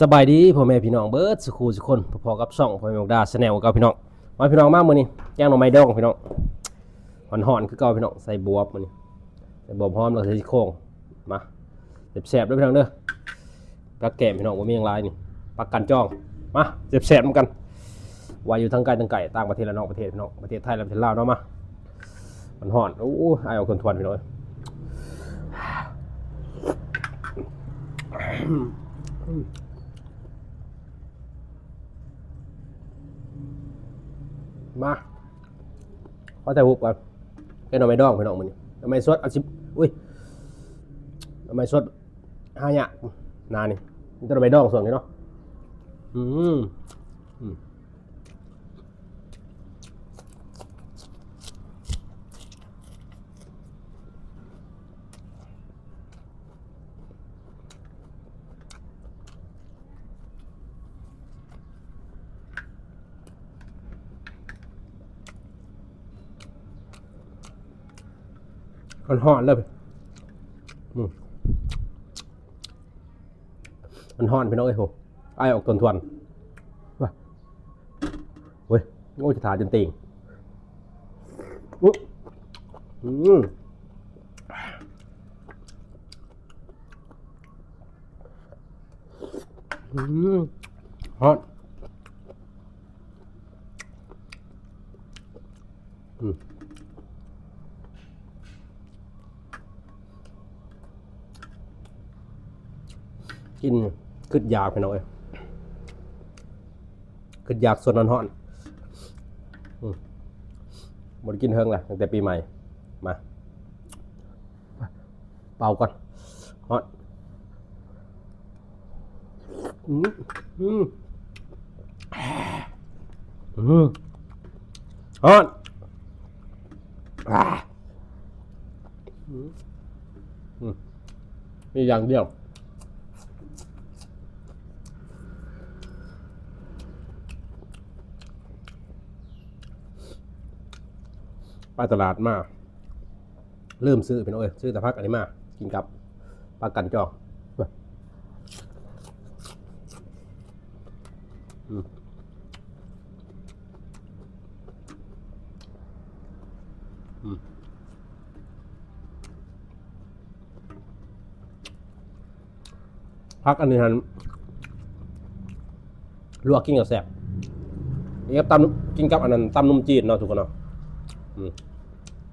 สบายดีพ่อแม่พี่น้องเบิร์ดสุขูสุคนพอๆกับช่องพ่อแม่ดาสแนลกับพี่น้องมาพี่น้องมามื้อนี้แกงหน่อไม้ดองพี่น้องหอนๆคือเก่าพี่น้องใส่บวบมื้อนี้ใส่บวบหอมแล้วใส่ซี่โครงมาแซ่บๆเด้อพี่น้องเด้อปลาแก้มพี่น้องบ่มีหยังหลายนี่ปลากันจ้องมาแซ่บๆเหมือนกันว่าอยู่ทั้งไกลทั้งไกลต่างประเทศและนอกประเทศพี่น้องประเทศไทยและประเทศลาวเนาะมามันหอนโอ้ยอายเอาคนทวนพี่น้องม มาขอแต่หุบก่อนแค่หน่อไม้ดองพี่น้องมันนี่หน่อไม้สดเอาชิบอุ้ยหน่อไม้สดห้าหยะนานี่มันจะหน่อไม้ดองส่วนนี้เนาะอืม มันห่อนเลยมันห่อนพี่น้องเอ้ยโหไอายออกทนทวนว่ะเว้ยโง่จะถาจนติงอุ๊ยอืมอืมฮอตอืม กินขึ้นยากไปหน่อยขึ้นยากส่วนนอนห่อนอมหมดกินเฮิงแหละตั้งแต่ปีใหม่ มา เป่าก่อนฮอนอืมอืมอืมฮอนอ่าอืมมีอย่างเดียว ไปตลาดมาเริ่มซื้อพี่น้องเอ้ยซื้อแต่พักอันนี้มา กินกับปลากันจองพักอันนี้ฮันลวกกินกับแซ่บนี่ครับตำกินกับอันนั้นตำนุ่มจีนเนาะทุกคนเนาะอืม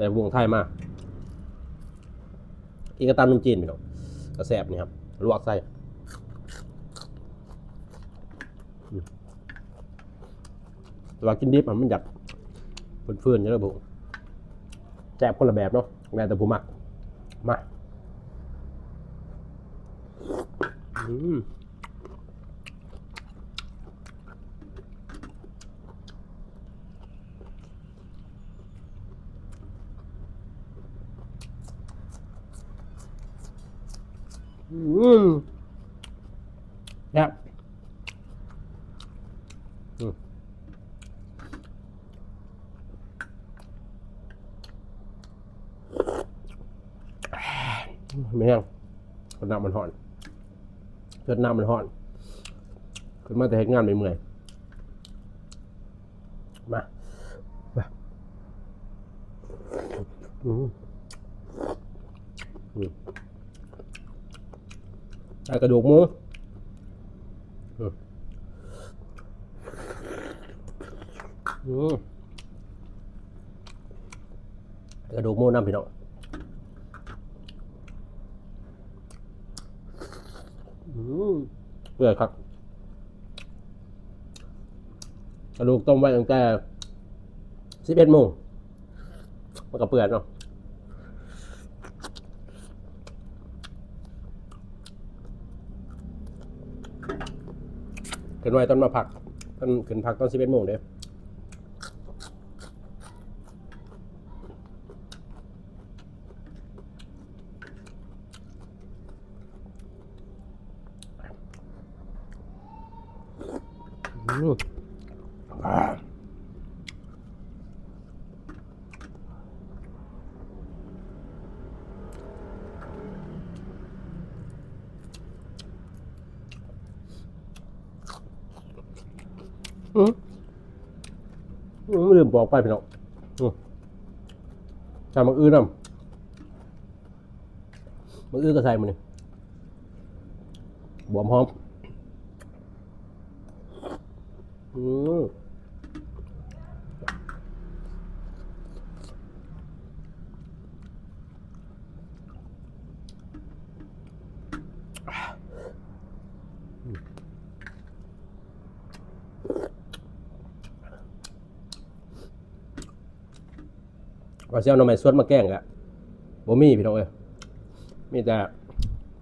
แต่วงไทยมากอีกก็ตามนุ่มจีนพี่น้องกระแสบนี่ครับลวกไส้อืมแต่ว่ากินดิบมันอยากเฟื่อนๆเยอะบุแจบคนละแบบเนาะแม่แต่ผู้มักมาอืมอืมเนี่ยอืมไม่แห้งคนน้ำมันห่อนเกิดน้ำมันห่อนขึ้นมาแต่เหตุงานไม่เมื่อยมามาอืมอืมใส่ กระดูกหมูอือกระดูกหมูน้ำพี่น้องเปื่อยครับกระดูกต้มไว้ตั้งแต่สิบเอ็ดโมงมันก็เปื่อยเนาะ ขึ้นไว้ตอนมาผักตอนขึ้นผักตอนสิบเอ็ดโมงเด้ออืม อืมอืมลืมบอกไปพี่น้องอืมใส่มังอื้อน้ำมังอื้อก็ใส่มันนี่บวมหอมอืม ว่าเจ้าหน่อไม้สวนมาแกล้งกะบ่มีพี่น้องเอ้ยมีแต่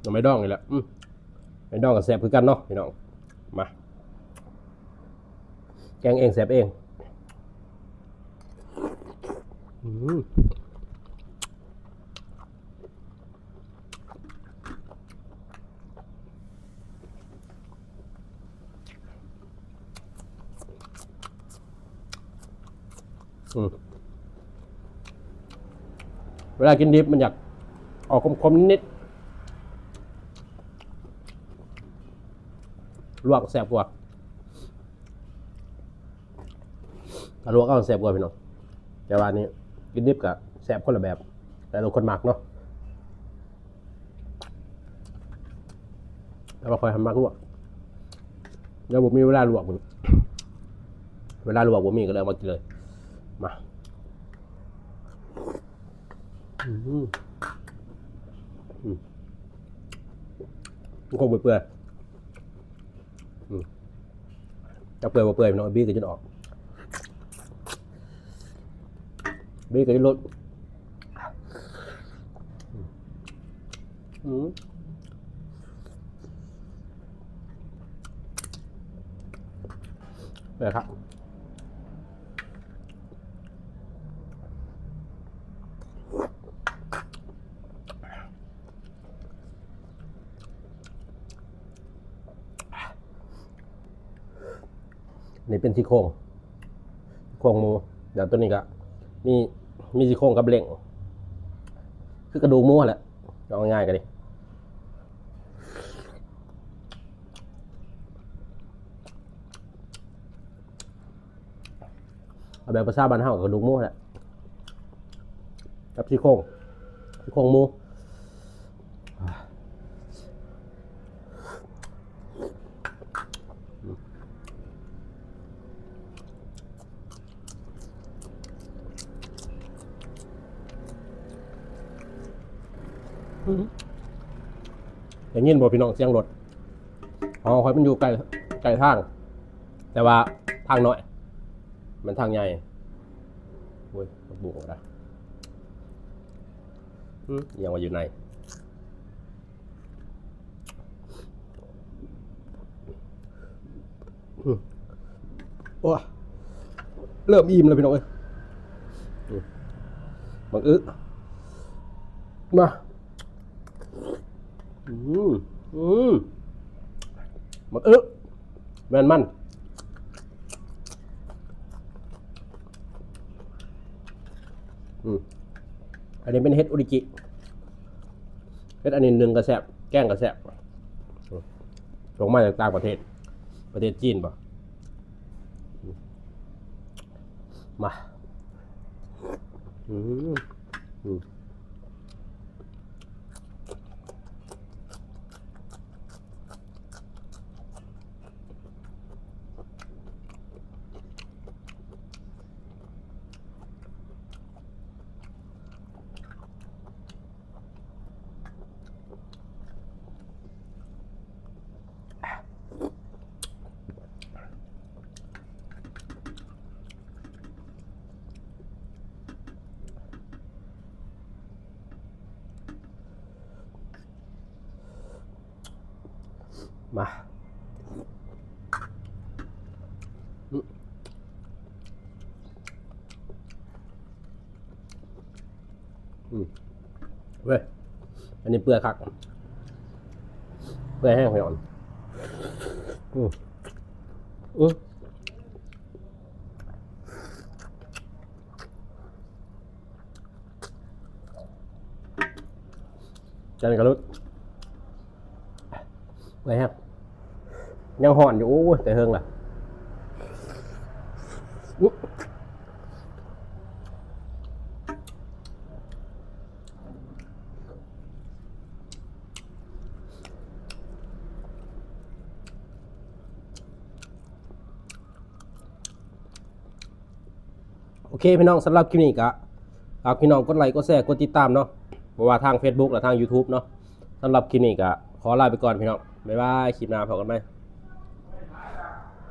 หน่อไม้ดองนี่แหละอืมไม้ดองกับแซ่บคือกันเนาะพี่น้องมาแกงเองแซ่บเองอืมอืม เวลากินดิบมันอยากออกคมๆนิดลวกแซ่บกว่าถ้าลวกก็แซ่บกว่าพี่น้องแต่ว่าอันนี้กินดิบกับแซ่บคนละแบบ แต่เราคนหมักเนาะแต่ว่าคอยทำมักลวกเดี๋ยวผมมีเวลาลวกมันเวลาลวกผมมีก็เลยเอามากินเลย มา คงเปื่อยจะเปื่อยบ่เปื่อยเน้องบี้ก็จะออกบี้ก็จะลดอืมเลยครับ นี่เป็นซี่โครงโครงหมูเดี๋ยวตัวนี้ก็มีมีซี่โครงกับเล่งคือกระดูกหมูแหละเอาง่ายๆกันดิเอาแบบภาษาบ้านเฮากับกระดูกหมูแหละกับซี่โครงซี่โครงหมู อย่างนี้บอกพี่น้องเสียงรถอ๋อคอยมันอยู่ไกลไกลทาง แต่ว่าทางน้อย มันทางใหญ่โอ้ยบุกออกได้อืมยังว่าอยู่ในโอ้เริ่มอิ่มแล้วพี่น้องเอ้ยบังอึมา อืมอืมมันเอ๊ะแมนมันอืมอันนี้เป็นเฮ็ดอุริจิเฮ็ดอันนี้หนึ่งกระแสบแก้งกระแสบอืมส่งมาจากต่างประเทศ ประเทศจีนป่ะมา อืมอืม มาอืมเว้ย อันนี้เปลือกคัก เปลือกแห้งไปก่อนอืมอืมจันกระลุดเปลือกแห้ง ยังห่อนอยู่โอ้ยแต่เฮิงล่ะอุ๊ยโอเคพี่น้องสำหรับคลิปนี้ก็ฝากพี่น้องกดไลค์กดแชร์กดติดตามเนาะบ่ว่าทาง Facebook และทาง YouTube เนาะสำหรับคลิปนี้ก็ขอลาไปก่อนพี่น้องบ๊ายบายคลิปหน้าพบกันไหม